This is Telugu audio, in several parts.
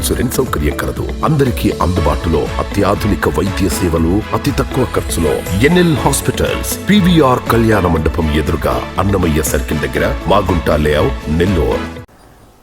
ఇన్సూరెన్స్ సౌకర్యం కలదు. అందరికీ అందుబాటులో అత్యాధునిక వైద్య సేవలు అతి తక్కువ ఖర్చులో. ఎన్ఎల్ హాస్పిటల్స్ పివిఆర్ కళ్యాణ మండపం ఎదురుగా అన్నమయ్య సర్కిల్ దగ్గర Magunta layout Nellore.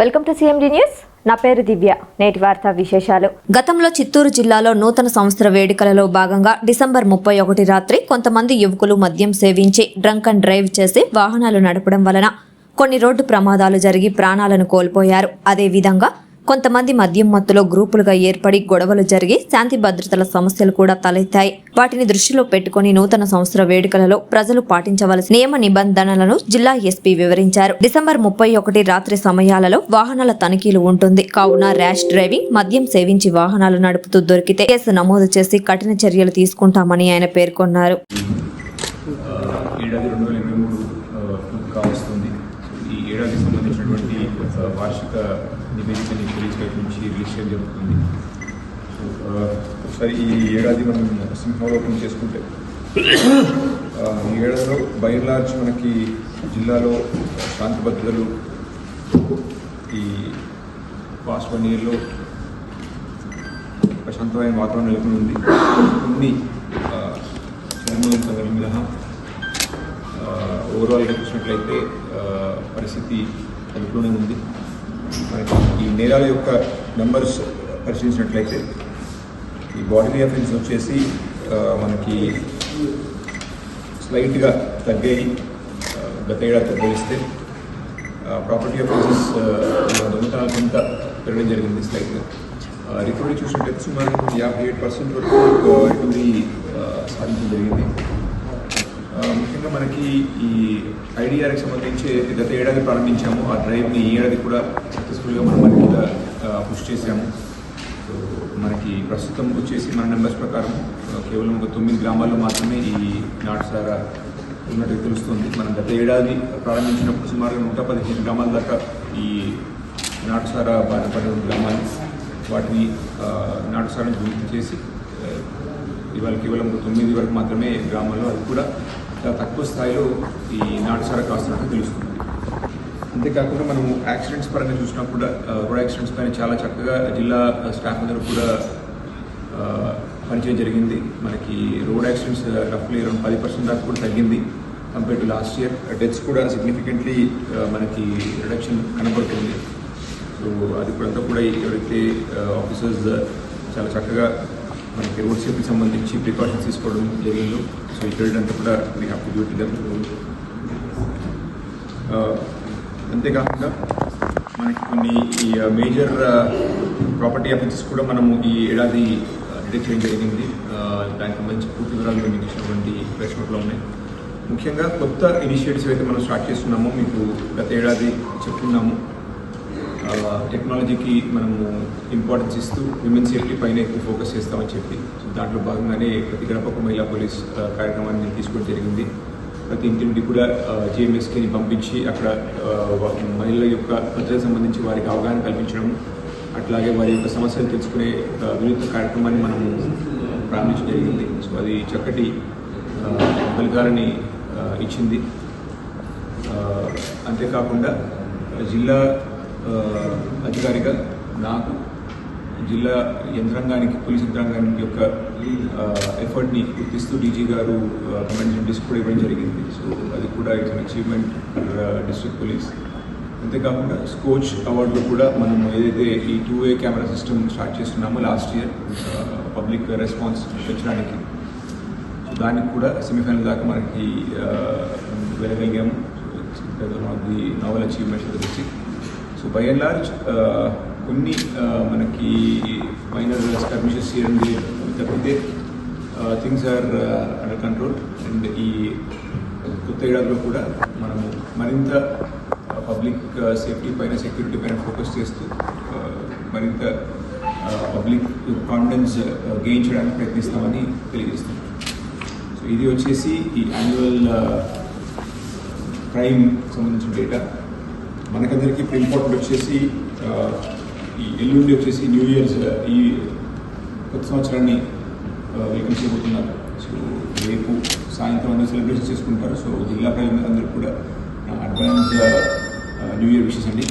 Welcome to CMD news. నా పేరు దివ్య. నేటి వార్తా విశేషాలు. గతంలో చిత్తూరు జిల్లాలో నూతన సంవత్సర వేడుకలలో భాగంగా డిసెంబర్ ముప్పై ఒకటి రాత్రి కొంతమంది యువకులు మద్యం సేవించి డ్రంక్ అండ్ డ్రైవ్ చేసి వాహనాలు నడపడం వలన కొన్ని రోడ్డు ప్రమాదాలు జరిగి ప్రాణాలను కోల్పోయారు. అదేవిధంగా కొంతమంది మద్యం మత్తులో గ్రూపులుగా ఏర్పడి గొడవలు జరిగి శాంతి భద్రతల సమస్యలు కూడా తలెత్తాయి. వాటిని దృష్టిలో పెట్టుకుని నూతన సంవత్సర వేడుకలలో ప్రజలు పాటించవలసిన నియమ నిబంధనలను జిల్లా ఎస్పీ వివరించారు. డిసెంబర్ ముప్పై ఒకటి రాత్రి సమయాలలో వాహనాల తనిఖీలు ఉంటుంది. కావున ర్యాష్ డ్రైవింగ్ మద్యం సేవించి వాహనాలు నడుపుతూ దొరికితే కేసు నమోదు చేసి కఠిన చర్యలు తీసుకుంటామని ఆయన పేర్కొన్నారు. ఈ ఏడాదికి సంబంధించినటువంటి వార్షిక నివేదికని పోలీస్ వైపు నుంచి రిలీజ్ చేయడం జరుగుతుంది సో, ఒకసారి ఈ ఏడాది మనం సింహావలోకనం చేసుకుంటే ఈ ఏడాదిలో బై లార్జ్ మనకి జిల్లాలో శాంతి భద్రతలు ఈ పాస్ట్ వన్ ఇయర్లో ప్రశాంతమైన వాతావరణం నెలకొని ఉంది. కొన్ని ఆ, చిరుమూలం మినహా ఓవరాల్గా చూసినట్లయితే పరిస్థితి అదుపులోనే ఉంది. ఈ నేరాల యొక్క నెంబర్స్ పరిశీలించినట్లయితే ఈ బాడీ అఫెన్స్ వచ్చేసి మనకి స్లైట్గా తగ్గాయి. గత ఏడాదితో పోలిస్తే ప్రాపర్టీ అఫెన్సెస్ దొంగతనాలు కొంత పెరగడం జరిగింది స్లైట్గా రికవరీ చూసినట్లయితే సుమారు యాభై ఎయిట్ పర్సెంట్ వరకు రికవరీ సాధించడం జరిగింది. ముఖ్యంగా మనకి ఈ ఐడిఆర్కి సంబంధించి గత ఏడాది ప్రారంభించాము. ఆ డ్రైవ్ని ఈ ఏడాది కూడా సక్సెస్ఫుల్గా మనం మరింత పుష్ చేసాము సో మనకి ప్రస్తుతం వచ్చేసి మన నెంబర్స్ ప్రకారం కేవలం ఒక తొమ్మిది గ్రామాల్లో మాత్రమే ఈ నాటుసారా ఉన్నట్టు తెలుస్తుంది. మనం గత ఏడాది ప్రారంభించినప్పుడు సుమారుగా నూట పదిహేను గ్రామాల దాకా ఈ నాటుసారా బాధపడిన గ్రామాలు వాటిని నాటుసారాన్ని గుర్తు చేసి ఇవాళ కేవలం ఒక తొమ్మిది వరకు మాత్రమే గ్రామాల్లో అది కూడా చాలా తక్కువ స్థాయిలో ఈ నాటుసారా కాస్తున్నట్టు తెలుస్తుంది. అంతేకాకుండా మనం యాక్సిడెంట్స్ పరంగా చూసినప్పుడు కూడా రోడ్ యాక్సిడెంట్స్ పైన చాలా చక్కగా జిల్లా స్టాఫ్ అందరూ కూడా పనిచేయడం జరిగింది. మనకి రోడ్ యాక్సిడెంట్స్ రఫ్లీ అరౌండ్ పది పర్సెంట్ దాకా కూడా తగ్గింది. Compare to last year deaths కూడా సిగ్నిఫికెంట్లీ మనకి రిడక్షన్ కనబడుతుంది. సో అది కూడా అంతా కూడా ఎవరైతే ఆఫీసర్స్ చాలా చక్కగా మనకి రోడ్ సంబంధించి ప్రికాషన్స్ తీసుకోవడం జరిగిందో సో ఇక్కడ అంతా కూడా we have to duty them అంతేకాకుండా మనకి కొన్ని ఈ మేజర్ ప్రాపర్టీ అఫెన్సెస్ కూడా మనము ఈ ఏడాది uh, డిటెక్ట్ చేయడం జరిగింది. Uh, దానికి సంబంధించి పూర్తి వివరాలు మేము ఇచ్చినటువంటి ప్రెస్ నోట్లో ఉన్నాయి. ముఖ్యంగా కొత్త ఇనిషియేటివ్స్ అయితే మనం స్టార్ట్ చేస్తున్నామో మీకు గత ఏడాది చెప్తున్నాము. టెక్నాలజీకి మనము ఇంపార్టెన్స్ ఇస్తూ విమెన్ సేఫ్టీ పైన ఎక్కువ ఫోకస్ చేస్తామని చెప్పి. సో దాంట్లో భాగంగానే ప్రతి గడపకు మహిళా పోలీస్ కార్యక్రమాన్ని తీసుకోవడం జరిగింది. ప్రతి ఇంటింటి కూడా జిఎంఎస్కేని పంపించి అక్కడ మహిళల యొక్క భద్రతకు సంబంధించి వారికి అవగాహన కల్పించడం అట్లాగే వారి యొక్క సమస్యలు తెలుసుకునే వినూత్న కార్యక్రమాన్ని మనము ప్రారంభించడం జరిగింది. సో అది చక్కటి ఫలితాలని ఇచ్చింది. అంతేకాకుండా జిల్లా అధికారిగా నాకు జిల్లా యంత్రాంగానికి పోలీస్ యంత్రాంగానికి యొక్క ఎఫర్ట్ని గుర్తిస్తూ డీజీ గారు కమెంట్ డిస్క్ కూడా ఇవ్వడం జరిగింది. సో అది కూడా it's an achievement district police అంతేకాకుండా స్కోచ్ అవార్డులో కూడా మనం ఏదైతే ఈ two A camera system start చేస్తున్నామో లాస్ట్ ఇయర్ పబ్లిక్ రెస్పాన్స్ పెంచడానికి సో దానికి కూడా సెమీఫైనల్ దాకా మనకి వెళ్ళగలిగాము. The novel achievements district so by and large కొన్ని uh, మనకి మైనర్ స్కర్మిషెస్ చేయండి తప్పితే things are under control and ఈ కొత్త ఏడాదిలో కూడా మనము మరింత uh, పబ్లిక్ సేఫ్టీ uh, పైన సెక్యూరిటీ పైన ఫోకస్ చేస్తూ మరింత పబ్లిక్ కాన్ఫిడెన్స్ గెయిన్ చేయడానికి ప్రయత్నిస్తామని తెలియజేస్తున్నాం. సో ఇది వచ్చేసి ఈ యాన్యువల్ క్రైమ్ సంబంధించిన డేటా మనకందరికీ ఇప్పుడు ఇంపార్టెంట్ వచ్చేసి ఈ ఎల్లుండి వచ్చేసి న్యూ ఇయర్స్ ఈ కొత్త సంవత్సరాన్ని వెల్కమ్ చేయబోతున్నారు సో రేపు సాయంత్రం అందరూ సెలబ్రేషన్ చేసుకుంటారు. సో జిల్లా ప్రజలందరూ కూడా అడ్వాన్స్ న్యూ ఇయర్ విషెస్ అండి.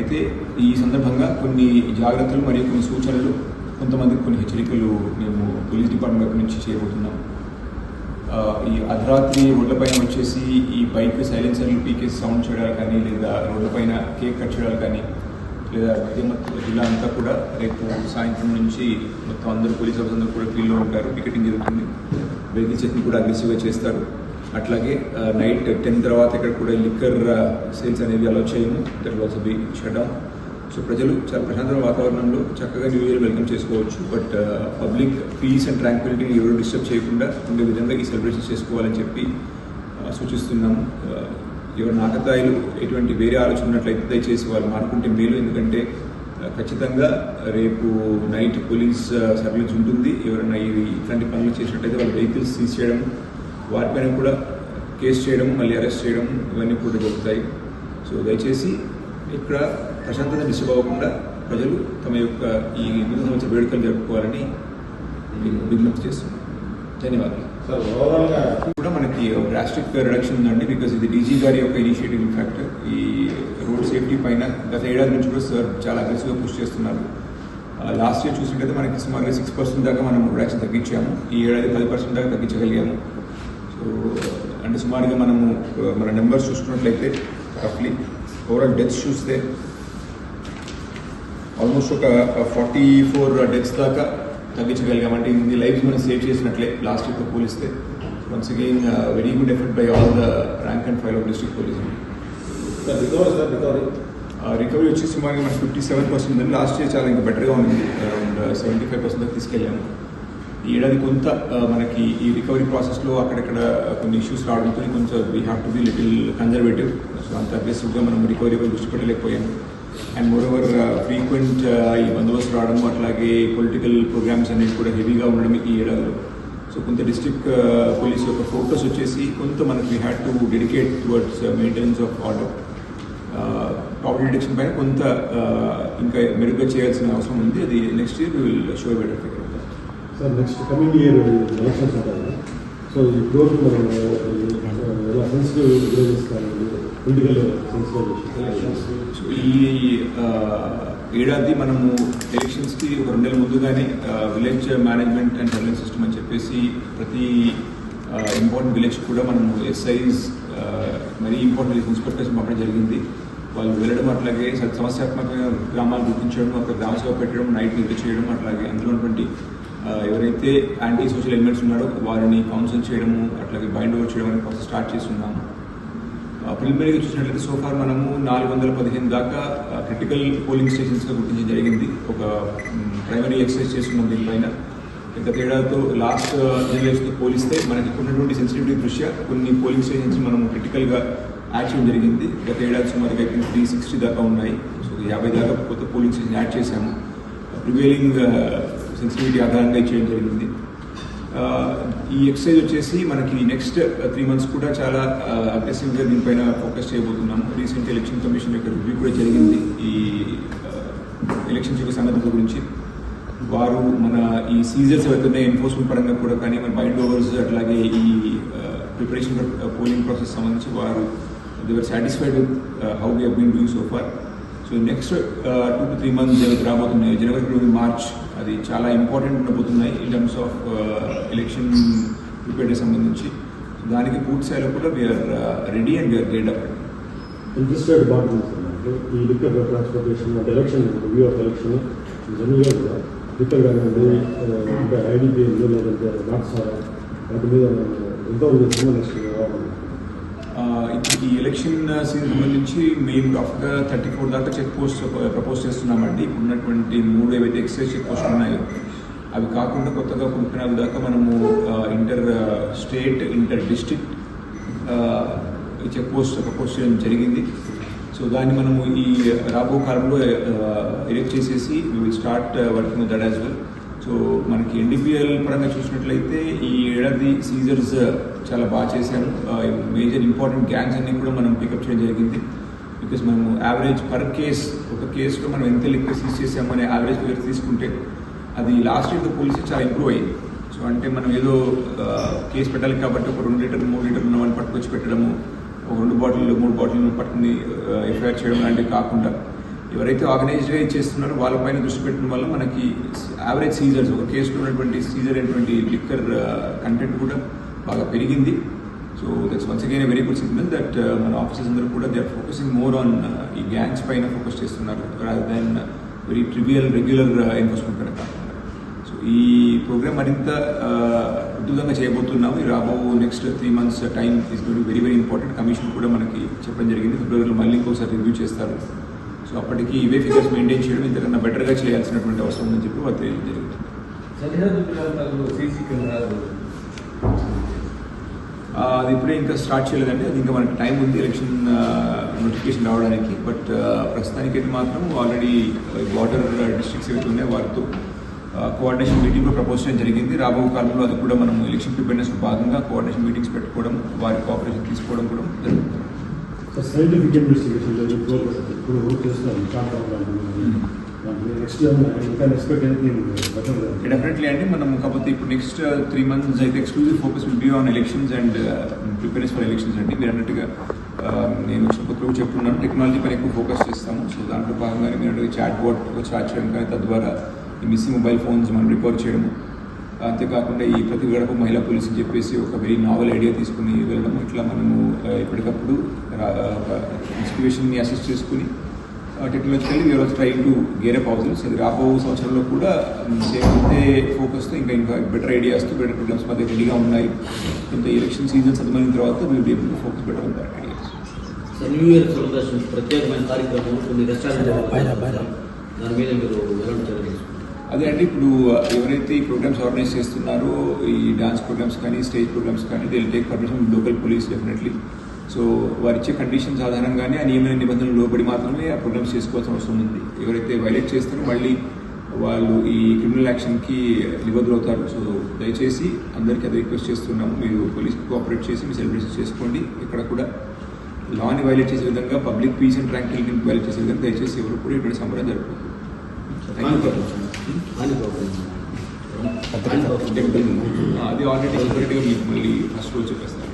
అయితే ఈ సందర్భంగా కొన్ని జాగ్రత్తలు మరియు కొన్ని సూచనలు కొంతమందికి కొన్ని హెచ్చరికలు మేము పోలీస్ డిపార్ట్మెంట్ నుంచి చేయబోతున్నాం. ఈ అర్ధరాత్రి రోడ్లపైన వచ్చేసి ఈ బైక్ సైలెన్సర్లు పీకేసి సౌండ్ చేయడాలు కానీ లేదా రోడ్లపైన కేక్ కట్ చేయడాలు కానీ లేదా మధ్య జిల్లా అంతా కూడా రేపు సాయంత్రం నుంచి మొత్తం అందరూ పోలీస్ ఆఫీసర్ అందరూ కూడా ఫీల్డ్లో ఉంటారు. పికెటింగ్ జరుగుతుంది. వెహికల్ చెక్ని కూడా అగ్రెసివ్గా చేస్తారు. అట్లాగే నైట్ టెన్ తర్వాత ఇక్కడ కూడా లిక్కర్ సేల్స్ అనేవి అలౌ చేయము. That was be shut down so ప్రజలు చాలా ప్రశాంతమైన వాతావరణంలో చక్కగా న్యూ ఇయర్ వెల్కమ్ చేసుకోవచ్చు. బట్ పబ్లిక్ పీస్ అండ్ ట్రాంక్విలిటీని ఎవరు డిస్టర్బ్ చేయకుండా ఉండే విధంగా ఈ సెలబ్రేషన్ చేసుకోవాలని చెప్పి uh, సూచిస్తున్నాము. ఎవరి ఎవరు నాకతాయిలు ఎటువంటి వేరే ఆలోచన ఉన్నట్లయితే దయచేసి వాళ్ళు మానుకుంటే మేలు. ఎందుకంటే uh, ఖచ్చితంగా రేపు నైట్ పోలీస్ సర్వీస్ ఉంటుంది. ఎవరైనా ఇవి ఇట్లాంటి పనులు చేసినట్టయితే వాళ్ళ వెహికల్స్ సీజ్ చేయడం వాటిపైన కూడా కేసు చేయడం మళ్ళీ అరెస్ట్ చేయడం ఇవన్నీ కూడా జరుగుతాయి. సో దయచేసి ఇక్కడ ప్రశాంతత డిస్టర్బ్ అవ్వకుండా ప్రజలు తమ యొక్క ఈ నూతన సంవత్సర వేడుకలు జరుపుకోవాలని విజ్ఞప్తి చేస్తున్నాను ధన్యవాదాలు. కూడా మనకి డ్రాస్టిక్ రిడక్షన్ ఉందండి బికాస్ ఇది డీజీ గారి యొక్క ఇనిషియేటివ్ ఇన్ఫాక్ట్ ఈ రోడ్ సేఫ్టీ పైన గత ఏడాది నుంచి కూడా సార్ చాలా అగ్రెసివ్గా పుష్ చేస్తున్నారు. లాస్ట్ ఇయర్ చూసినట్టయితే మనకి సుమారుగా సిక్స్ పర్సెంట్ దాకా మనం ప్రొడక్షన్ తగ్గించాము. ఈ ఏడాది పది పర్సెంట్ దాకా తగ్గించగలిగాము. సో అంటే సుమారుగా మనము మన నెంబర్స్ చూసుకున్నట్లయితే రఫ్లీ ఓవరాల్ డెత్స్ చూస్తే ఆల్మోస్ట్ ఒక ఫార్టీ ఫోర్ డెత్స్ దాకా తగ్గించగలిగామంటే ఇన్ని లైఫ్స్ మనం సేవ్ చేసినట్లే లాస్ట్ ఇయర్తో పోలిస్తే. Once again very good effort by all the rank and file of district police recovery వచ్చేసి సుమారుగా మనకి ఫిఫ్టీ సెవెన్ పర్సెంట్ ఉంది. లాస్ట్ ఇయర్ చాలా ఇంకా బెటర్గా ఉంది. అరౌండ్ సెవెంటీ ఫైవ్ పర్సెంట్ దాకా తీసుకెళ్ళాము. ఈ ఏడాది కొంత ఆ, మనకి ఈ రికవరీ ప్రాసెస్లో అక్కడక్కడ కొన్ని ఇష్యూస్ రావడంతో కొంచెం we have to be little conservative so అంత అగ్రెసివ్గా మనం రికవరీ దృష్టి పెట్టలేకపోయాము. అండ్ మోర్ ఓవర్ ఫ్రీక్వెంట్ ఈ బందోబస్తు రావడం అట్లాగే పొలిటికల్ ప్రోగ్రామ్స్ అనేవి కూడా హెవీగా ఉండడం ఈ ఏడాదిలో సో కొంత డిస్ట్రిక్ట్ పోలీస్ యొక్క ఫోకస్ వచ్చేసి కొంత మనకి had to dedicate towards maintenance of order top detection పైన కొంత ఇంకా మెరుగ్గా చేయాల్సిన అవసరం ఉంది అది next year will show better figure sir next coming year elections ఉంటాయి సో ఈ గ్రోత్ మనం ఎలా సెన్సిటివ్ విలేజెస్ కానీ ఈ ఏడాది మనము ఎలక్షన్స్కి ఒక రెండు నెలల ముందుగానే village management and surveillance system అని చెప్పేసి ప్రతి ఇంపార్టెంట్ విలేజ్ కూడా మనము ఎస్ఐస్ మరీ ఇంపార్టెంట్ ఇన్స్పెక్టర్స్ పంపడం జరిగింది. వాళ్ళు వెళ్ళడం అట్లాగే సమస్యాత్మకంగా గ్రామాలు గుర్తించడం అక్కడ గ్రామ సేవ పెట్టడం నైట్ నిద్ర చేయడం అట్లాగే అందులో ఉన్నటువంటి ఎవరైతే యాంటీ సోషల్ ఎలిమెంట్స్ ఉన్నారో వారిని కౌన్సిల్ చేయడము అట్లాగే బైండ్ ఓవర్ చేయడం అనే ప్రాసెస్ స్టార్ట్ చేస్తున్నాము. ప్రిలిమినరీగా చూసినట్లయితే సోఫార్ మనము నాలుగు వందల పదిహేను దాకా క్రిటికల్ పోలింగ్ స్టేషన్స్గా గుర్తించడం జరిగింది. ఒక ప్రైమరీ ఎక్సర్సైజ్ చేస్తున్నాం దీనిపైన. ఇంత తేడాతో లాస్ట్ జనరేషన్తో పోలిస్తే మనకి ఉన్నటువంటి సెన్సిటివిటీ దృష్ట్యా కొన్ని పోలింగ్ స్టేషన్స్ మనం క్రిటికల్గా యాడ్ చేయడం జరిగింది. గత ఏడాది సుమారుగా త్రీ సిక్స్టీ దాకా ఉన్నాయి. సో యాభై దాకా కొత్త పోలింగ్ స్టేషన్ యాడ్ చేశాము. ప్రివేలింగ్ సెన్సిటివిటీ ఆధారంగా చేయడం జరిగింది. ఈ ఎక్సర్సైజ్ వచ్చేసి మనకి నెక్స్ట్ త్రీ మంత్స్ కూడా చాలా అగ్రెసివ్గా దీనిపైన ఫోకస్ చేయబోతున్నాం. రీసెంట్ ఎలక్షన్ కమిషన్ యొక్క రివ్యూ కూడా జరిగింది. ఈ ఎలక్షన్స్ యొక్క సన్నద్ధత గురించి. వారు మన ఈ సీజర్స్ ఎవరైతే ఎన్ఫోర్స్మెంట్ పరంగా కూడా కానీ మన బైండ్ ఓవర్స్ అట్లాగే ఈ ప్రిపరేషన్ పోలింగ్ ప్రాసెస్ సంబంధించి వారు they were satisfied with how we been doing so far so next two to three months రాబోతున్నాయి. జనవరి టూ మార్చ్ అది చాలా ఇంపార్టెంట్ ఉండబోతున్నాయి ఇన్ టర్మ్స్ ఆఫ్ ఎలక్షన్ ప్రిపేర్కి సంబంధించి. దానికి పూర్తి స్థాయిలో కూడా we are ready and we are gate up interested departments ఈ లిక్కర్ ట్రాన్స్పోర్టేషన్ అంటే ఎలక్షన్ రివ్యూ ఆఫ్ ఎలక్షన్ జనరల్గా కూడా లిక్కర్ కానివ్వండి ఆ, ఐడిపి లేదంటే నాట్ సార్ వాటి మీద ఎంతో చేస్తున్నాం నెక్స్ట్ ఇప్పుడు ఈ ఎలక్షన్ సీజన్ సంబంధించి మేము రఫ్గా థర్టీ ఫోర్ దాకా చెక్ పోస్ట్ ప్రపోజ్ చేస్తున్నామండి. ఉన్నటువంటి మూడు ఏవైతే ఎక్సైజ్ చెక్ పోస్ట్ ఉన్నాయో అవి కాకుండా కొత్తగా ముప్పై దాకా మనము inter state inter district check post propose చేయడం జరిగింది. సో దాన్ని మనము ఈ రాబో కాలంలో ఎరెక్ట్ చేసేసి will start working with that as well so మనకి ఎన్డీపీఎల్ పరంగా చూసినట్లయితే ఈ ఏడాది సీజర్స్ చాలా బాగా చేశాము మేజర్ ఇంపార్టెంట్ గ్యాంగ్స్ అన్ని కూడా మనం పికప్ చేయడం జరిగింది. బికాస్ మనము యావరేజ్ పర్ కేస్ ఒక కేసులో మనం ఎంత లిక్విడ్ సీజ్ చేసామనే యావరేజ్ ఫిగర్ తీసుకుంటే అది లాస్ట్ ఇయర్తో పోలిసి చాలా ఇంప్రూవ్ అయ్యింది సో అంటే మనం ఏదో కేసు పెట్టాలి కాబట్టి ఒక రెండు లీటర్లు మూడు లీటర్లు ఉన్న వాళ్ళని పట్టుకొచ్చి పెట్టడము ఒక రెండు బాటిల్ మూడు బాటిల్ పట్టుకుని ఎఫ్ఐఆర్ చేయడం లాంటివి కాకుండా ఎవరైతే ఆర్గనైజ్డ్గా చేస్తున్నారో వాళ్ళపైన దృష్టి పెట్టడం వల్ల మనకి యావరేజ్ సీజర్స్ ఒక కేసులో ఉన్నటువంటి సీజర్ అయినటువంటి లిక్కర్ కంటెంట్ కూడా బాగా పెరిగింది. So that's once again very good signal that మన ఆఫీసర్స్ అందరూ కూడా they are focusing more on ఈ గ్యాంగ్స్ పైన ఫోకస్ చేస్తున్నారు rather than very trivial regular enforcement పైన కాకుండా. సో ఈ ప్రోగ్రామ్ మరింత uh, అద్భుతంగా చేయబోతున్నాము. ఈ రాబో next three months time is very very important commission కూడా మనకి చెప్పడం జరిగింది. ఫిబ్రవరిలో మళ్ళీ ఇంకోసారి రివ్యూ చేస్తారు. సో అప్పటికి ఇవే ఫిగర్స్ మెయింటైన్ చేయడం ఇంతకన్నా బెటర్గా చేయాల్సినటువంటి అవసరం ఉందని చెప్పి వాళ్ళు తెలియజేయడం జరుగుతుంది సరిహద్దు సీసీ కెమెరాలు. అది ఇప్పుడే ఇంకా స్టార్ట్ చేయలేదండి. అది ఇంకా మనకి టైం ఉంది ఎలక్షన్ నోటిఫికేషన్ రావడానికి. బట్ ప్రస్తుతానికి అయితే మాత్రం ఆల్రెడీ బార్డర్ డిస్ట్రిక్ట్స్ ఏవైతే ఉన్నాయో వారితో కోఆర్డినేషన్ మీటింగ్ కూడా ప్రపోజ్ చేయడం జరిగింది. రాబో కాలంలో అది కూడా మనం ఎలక్షన్ ప్రిపేర్నెస్ భాగంగా కోఆర్డినేషన్ మీటింగ్స్ పెట్టుకోవడం వారి కోఆపరేషన్ తీసుకోవడం కూడా జరుగుతుంది. సైంటిఫిక్ ఇన్వెస్టిగేషన్ ఇప్పుడు నెక్స్ట్ ఇయర్ ఇంకా డెఫినెట్లీ అండి మనం కాకపోతే ఇప్పుడు నెక్స్ట్ త్రీ మంత్స్ అయితే exclusive focus will be on elections and preparedness for elections అండి. మీరు అన్నట్టుగా uh, నేను వచ్చిన చెప్తున్నాను టెక్నాలజీ పైన ఎక్కువ ఫోకస్ చేస్తాము. సో దాంట్లో భాగంగానే మీరు చాట్ బోర్డ్ చాట్ చేయడం కానీ తద్వారా ఈ మిస్సింగ్ మొబైల్ ఫోన్స్ మనం రిపోర్ట్ చేయడము. అంతేకాకుండా ఈ ప్రతి గడప మహిళా పోలీస్ అని చెప్పేసి ఒక వెరీ నావల్ ఐడియా తీసుకుని వెళ్ళడం ఇట్లా మనము ఎప్పటికప్పుడు ఇన్స్పిరేషన్ని అసిస్ట్ చేసుకుని technologically we are also trying to gear up houses అది రాబో సంవత్సరంలో కూడా సేమ్ అంతే ఫోకస్తో ఇంకా ఇంకా బెటర్ ఐడియాస్తో బెటర్ ప్రోగ్రామ్స్ మాకు రెడీగా ఉన్నాయి. కొంత ఎలక్షన్ సీజన్స్ అర్థమైన తర్వాత will be able to focus better on that ideas sir new year celebration ప్రత్యేకమైన కార్యక్రమం కొన్ని రెస్టారెంట్ దాని మీద మీరు అదే అండి ఇప్పుడు ఎవరైతే ఈ ప్రోగ్రామ్స్ ఆర్గనైజ్ చేస్తున్నారో ఈ డాన్స్ ప్రోగ్రామ్స్ కానీ స్టేజ్ ప్రోగ్రామ్స్ కానీ they take permission local police definitely so వారు ఇచ్చే కండిషన్స్ ఆధారంగానే ఆ నియమ నిబంధనలు లోబడి మాత్రమే ఆ ప్రోగ్రామ్స్ చేసుకోవాల్సిన అవసరం ఉంది. ఎవరైతే వైలేట్ చేస్తారో మళ్ళీ వాళ్ళు ఈ క్రిమినల్ యాక్షన్కి నిబద్ధులవుతారు. సో దయచేసి అందరికీ అది రిక్వెస్ట్ చేస్తున్నాము. మీరు పోలీస్కి కోఆపరేట్ చేసి మీ సెలబ్రేషన్ చేసుకోండి. ఇక్కడ కూడా లాని వైలేట్ చేసే విధంగా పబ్లిక్ పీస్ అండ్ ట్రాంక్విలిటీని వైలేట్ చేసే విధంగా దయచేసి ఎవరు కూడా ఇటువంటి సంబరం ప్రాబ్లం అది ఆల్రెడీ సెపరేట్గా మీకు మళ్ళీ ఫస్ట్ రోజు చెప్పేస్తాను.